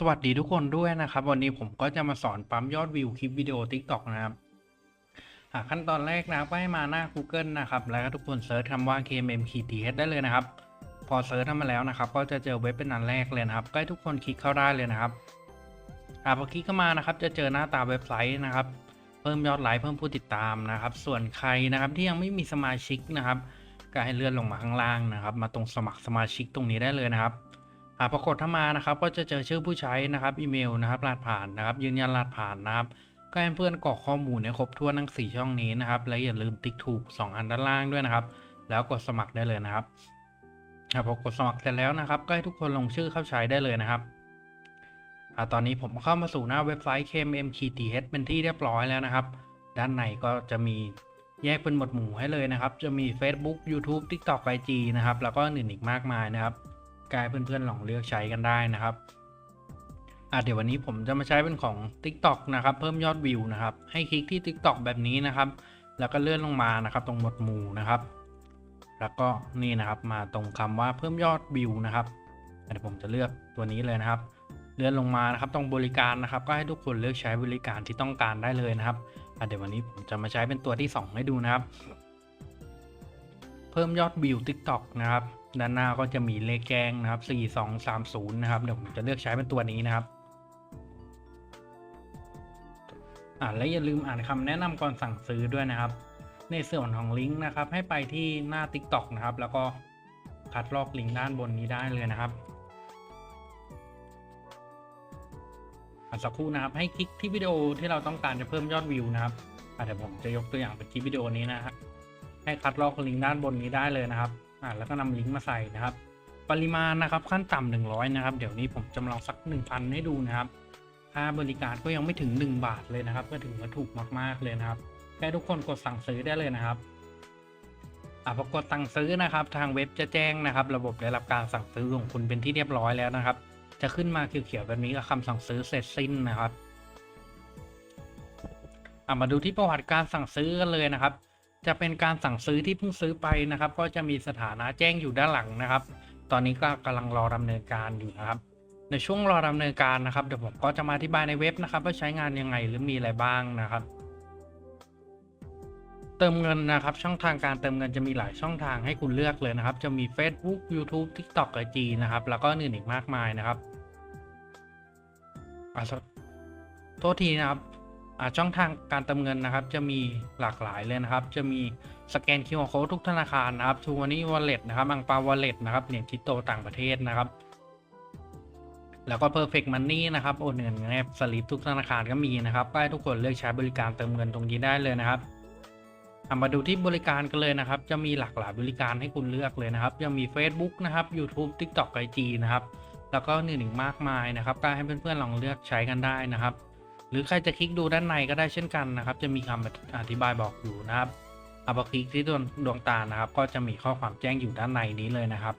สวัสดีทุกคนด้วยนะครับ วันนี้ผมก็จะมาสอนปั๊มยอดวิวคลิปวิดีโอ TikTok นะครับอ่าขั้นตอนแรกนะครับก็ให้มาหน้า Google นะครับ แล้วก็ทุกคนเซิร์ชคำว่า KMM-TH ได้เลยนะครับ พอเซิร์ชทำมาแล้วนะครับ ก็จะเจอเว็บเป็นอันแรกเลยนะครับ ก็ให้ทุกคนคลิกเข้าได้เลยนะครับอ่าพอคลิกเข้ามานะครับ จะเจอหน้าตาเว็บไซต์นะครับ เพิ่มยอดไลค์เพิ่มผู้ติดตามนะครับ ส่วนใครนะครับที่ยังไม่มีสมาชิกนะครับ ก็ให้เลื่อนลงมาข้างล่างนะครับ มาตรงสมัครสมาชิกตรงนี้ได้เลยนะครับ อ่าปรากฏถ้ามานะครับ ก็จะเจอชื่อผู้ใช้นะครับ อีเมลนะครับ รหัสผ่านนะครับ ยืนยันรหัสผ่านนะครับ ก็ให้เพื่อนกรอกข้อมูลให้ครบถ้วนทั้ง 4 ช่องนี้นะครับ และอย่าลืมติ๊กถูก 2 อันด้านล่างด้วยนะครับ แล้วกดสมัครได้เลยนะครับพอกดสมัครเสร็จแล้วนะครับก็ให้ทุกคนลงชื่อเข้าใช้ได้เลยนะครับอตอนนี้ผมเข้ามาสู่หน้าเว็บไซต์ KMMTH เป็นที่เรียบร้อยแล้วนะครับ ด้านในก็จะมีแยกเป็นหมวดหมู่ให้เลยนะครับ จะมี Facebook YouTube TikTok IG นะครับ แล้วก็อื่นอีกมากมายนะครับ กายเพื่อนๆลองเลือกใช้กันได้นะครับอะเดี๋ยววันนี้ผมจะมาใช้เป็นของ TikTok นะครับ เพิ่มยอดวิวนะครับ ให้คลิกที่ TikTok แบบนี้นะครับ แล้วก็เลื่อนลงมานะครับ ตรงหมวดหมู่นะครับ แล้วก็นี่นะครับมาตรงคำว่าเพิ่มยอดวิวนะครับเดี๋ยวผมจะเลือกตัวนี้เลยนะครับ เลื่อนลงมานะครับตรงบริการนะครับ ก็ให้ทุกคนเลือกใช้บริการที่ต้องการได้เลยนะครับอะเดี๋ยววันนี้ผมจะมาใช้เป็นตัวที่ 2 ให้ดูนะครับ เพิ่มยอดวิว TikTok นะครับ ด้านหน้าก็จะมีเลขแจ้งนะครับ 4230 นะครับ เดี๋ยวผมจะเลือกใช้เป็นตัวนี้นะครับ อ่าและอย่าลืมอ่านคำแนะนำก่อนสั่งซื้อด้วยนะครับ ในส่วนของลิงก์นะครับ ให้ไปที่หน้า TikTok นะครับ แล้วก็คัดลอกลิงก์ด้านบนนี้ได้เลยนะครับอะสักครู่นะครับ ให้คลิกที่วิดีโอที่เราต้องการจะเพิ่มยอดวิวนะครับอะเดี๋ยวผมจะยกตัวอย่างเป็นคลิปวิดีโอนี้นะครับให้คัดลอกลิงก์ด้านบนนี้ได้เลยนะครับ อ่าแล้วก็นำลิงก์มาใส่นะครับ ปริมาณนะครับขั้นต่ำหนึ่งร้อยนะครับ เดี๋ยวนี้ผมจะมาลองสักหนึ่งพันให้ดูนะครับ ค่าบริการก็ยังไม่ถึง 1 บาทเลยนะครับ ก็ถือว่าถูกมาก ๆ เลยนะครับแค่ทุกคนกดสั่งซื้อได้เลยนะครับอ่าพอกดสั่งซื้อนะครับ ทางเว็บจะแจ้งนะครับ ระบบได้รับการสั่งซื้อของคุณเป็นที่เรียบร้อยแล้วนะครับ จะขึ้นมาเขียวๆแบบนี้กับคำสั่งซื้อเสร็จสิ้นนะครับอ่ามาดูที่ประวัติการสั่งซื้อกันเลยนะครับ จะเป็นการสั่งซื้อที่เพิ่งซื้อไปนะครับ ก็จะมีสถานะแจ้งอยู่ด้านหลังนะครับ ตอนนี้ก็กำลังรอดำเนินการอยู่นะครับ ในช่วงรอดำเนินการนะครับเดี๋ยวผมก็จะมาอธิบายในเว็บนะครับ ว่าใช้งานยังไงหรือมีอะไรบ้างนะครับ เติมเงินนะครับ ช่องทางการเติมเงินจะมีหลายช่องทางให้คุณเลือกเลยนะครับ จะมี Facebook YouTube TikTok IG นะครับ แล้วก็อื่นอีกมากมายนะครับโทษทีนะครับ ช่องทางการเติมเงินนะครับ จะมีหลากหลายเลยนะครับ จะมีสแกน QR Code ทุกธนาคารนะครับทูวันนี้วอลเล็ตนะครับอังปาวอลเล็ตนะครับเหรียญคริปโตต่างประเทศนะครับ แล้วก็ Perfect Money นะครับโอนเงินแนบสลิปทุกธนาคารก็มีนะครับก็ให้ทุกคนเลือกใช้บริการเติมเงินตรงนี้ได้เลยนะครับมาดูที่บริการกันเลยนะครับ จะมีหลากหลายบริการให้คุณเลือกเลยนะครับ ยังมี Facebook นะครับ YouTube TikTok IG นะครับ แล้วก็อื่นอีกมากมายนะครับก็ให้เพื่อนๆลองเลือกใช้กันได้นะครับ หรือใครจะคลิกดูด้านในก็ได้เช่นกันนะครับ จะมีคำอธิบายบอกอยู่นะครับเอาไปคลิกที่ดวงดวงตานะครับ ก็จะมีข้อความแจ้งอยู่ด้านในนี้เลยนะครับ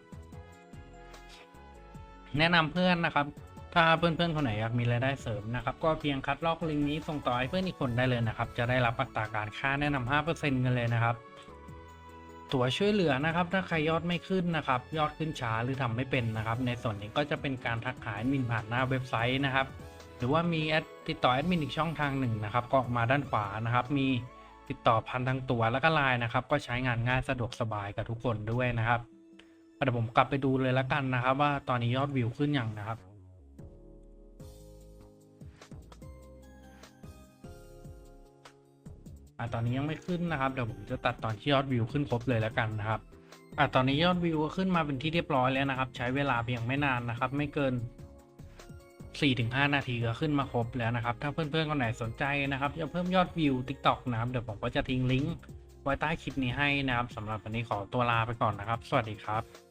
แนะนำเพื่อนนะครับ ถ้าเพื่อนๆคนไหนอยากมีรายได้เสริมนะครับ ก็เพียงคัดลอกลิงก์นี้ส่งต่อให้เพื่อนอีกคนได้เลยนะครับ จะได้รับอัตราการค่าแนะนำ5%กันเลยนะครับตัวช่วยเหลือนะครับ ถ้าใครยอดไม่ขึ้นนะครับ ยอดขึ้นช้าหรือทำไม่เป็นนะครับ ในส่วนนี้ก็จะเป็นการทักขายมินผ่านหน้าเว็บไซต์นะครับ หรือว่ามีแอดติดต่อแอดมินอีกช่องทางหนึ่งนะครับ ก็มาด้านขวานะครับ มีติดต่อพันทางตัวแล้วก็ไลน์นะครับ ก็ใช้งานง่ายสะดวกสบายกับทุกคนด้วยนะครับเดี๋ยวผมกลับไปดูเลยล้วกันนะครับ ว่าตอนนี้ยอดวิวขึ้นยังนะครับอะตอนนี้ยังไม่ขึ้นนะครับเดี๋ยวผมจะตัดตอนที่ยอดวิวขึ้นครบเลยแล้วกันนะครับอะตอนนี้ยอดวิวก็ขึ้นมาเป็นที่เรียบร้อยแล้วนะครับ ใช้เวลาเพียงไม่นานนะครับ ไม่เกิน 4-5 นาทีก็ขึ้นมาครบแล้วนะครับ ถ้าเพื่อนๆคนไหนสนใจนะครับจะเพิ่มยอดวิว TikTok นะครับเดี๋ยวผมก็จะทิ้งลิงก์ไว้ใต้คลิปนี้ให้นะครับสำหรับวันนี้ขอตัวลาไปก่อนนะครับ สวัสดีครับ